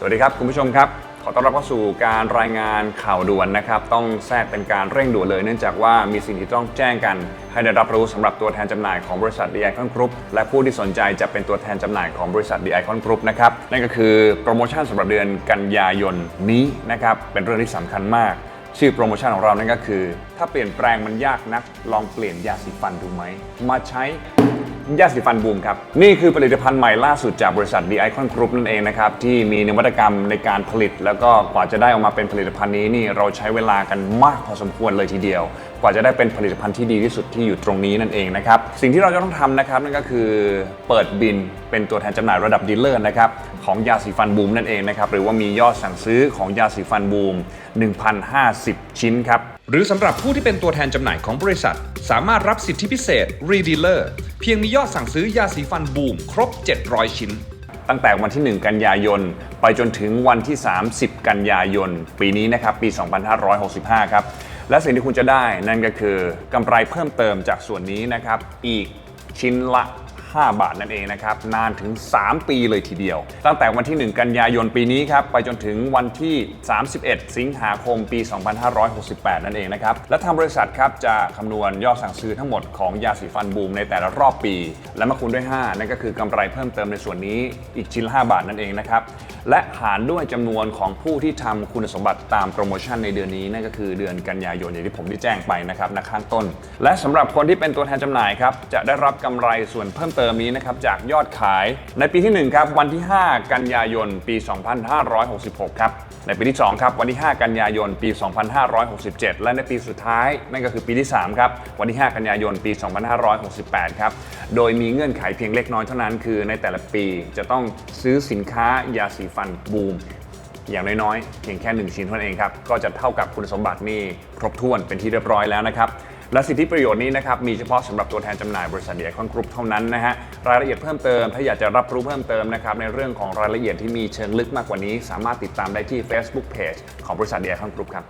สวัสดีครับ คุณผู้ชมครับ ขอต้อนรับเข้าสู่การรายงานข่าวด่วนนะครับ ต้องแทรกเป็นการเร่งด่วนเลย เนื่องจากว่ามีสิ่งที่ต้องแจ้งกัน ให้ได้รับรู้สำหรับตัวแทนจำหน่ายของบริษัท The Icon Group และผู้ที่สนใจจะเป็นตัวแทนจำหน่ายของบริษัท The Icon Group นะครับนั่นก็คือโปรโมชั่นสำหรับเดือนกันยายนนี้นะครับเป็นเรื่องที่สำคัญมาก ชื่อโปรโมชั่นของเรานั่นก็คือ ถ้าเปลี่ยนแปลงมันยากนักลองเปลี่ยนยาสีฟันดูไหมมาใช้ ยาสีฟันบูมครับ นี่คือผลิตภัณฑ์ใหม่ล่าสุดจากบริษัท The Icon Group นั่นเองนะครับ ที่มีนวัตกรรมในการผลิต แล้วก็กว่าจะได้ออกมาเป็นผลิตภัณฑ์นี้นี่เราใช้เวลากันมากพอสมควรเลยทีเดียว กว่าจะได้เป็นผลิตภัณฑ์ที่ดีที่สุดที่อยู่ตรงนี้นั่นเองนะครับสิ่งที่เราจะต้องทำนะครับนั่นก็คือเปิดบินเป็นตัวแทนจำหน่ายระดับดีลเลอร์นะครับของยาสีฟันบูมนั่นเองนะครับหรือว่ามียอดสั่งซื้อของยาสีฟันบูม1,050 ชิ้นครับ หรือสำหรับผู้ที่เป็นตัวแทนจำหน่ายของบริษัท สามารถรับสิทธิพิเศษ Redealer เพียงมียอดสั่งซื้อยาสีฟันบูมครบ 700 ชิ้น ตั้งแต่วันที่ 1 กันยายน ไปจนถึงวันที่ 30 กันยายน ปีนี้นะครับ ปี 2565 ครับ และสิ่งที่คุณจะได้นั่นก็คือกำไรเพิ่มเติมจากส่วนนี้นะครับ อีกชิ้นละ 5 บาทนั่นเองนะครับ นานถึง 3 ปีเลยทีเดียว ตั้งแต่วันที่ 1 กันยายนปีนี้ครับ ไปจนถึงวันที่ 31 สิงหาคมปี 2568 นั่นเองนะครับ และทางบริษัทครับจะคำนวณยอดสั่งซื้อทั้งหมดของยาสีฟันบูมในแต่ละรอบปี และมาคูณด้วย 5 นั่นก็คือกำไรเพิ่มเติมในส่วนนี้อีกชิ้นละ5บาทนั่นเองนะครับ และหารด้วยจำนวนของผู้ที่ทำคุณสมบัติตามโปรโมชั่นในเดือนนี้นั่นก็คือเดือนกันยายนอย่างที่ผมได้แจ้งไปนะครับณข้างต้น และสำหรับคนที่เป็นตัวแทนจำหน่ายครับจะได้รับกำไรส่วนเพิ่มเติมนี้นะครับจากยอดขายในปีที่1ครับวันที่ 5 กันยายนปี 2566 ครับในปีที่ 2 ครับ วันที่ 5 กันยายน ปี 2567 และในปีสุดท้าย นั่นก็คือปีที่ 3 ครับ วันที่ 5 กันยายน ปี 2568 ครับ โดยมีเงื่อนไขเพียงเล็กน้อยเท่านั้น คือในแต่ละปีจะต้องซื้อสินค้ายาสีฟันบูม อย่างน้อยๆ เพียงแค่ 1 ชิ้นเท่านั้นเองครับ ก็จะเท่ากับคุณสมบัตินี่ครบถ้วนเป็นที่เรียบร้อยแล้วนะครับ และสิทธิประโยชน์นี้นะครับมีเฉพาะสำหรับตัวแทนจำหน่ายบริษัทเดียคอนกรุ๊ปเท่านั้นนะฮะรายละเอียดเพิ่มเติม ถ้าอยากจะรับรู้เพิ่มเติมนะครับในเรื่องของรายละเอียดที่มีเชิงลึกมากกว่านี้ สามารถติดตามได้ที่ Facebook Page ของบริษัทเดียคอนกรุ๊ปครับ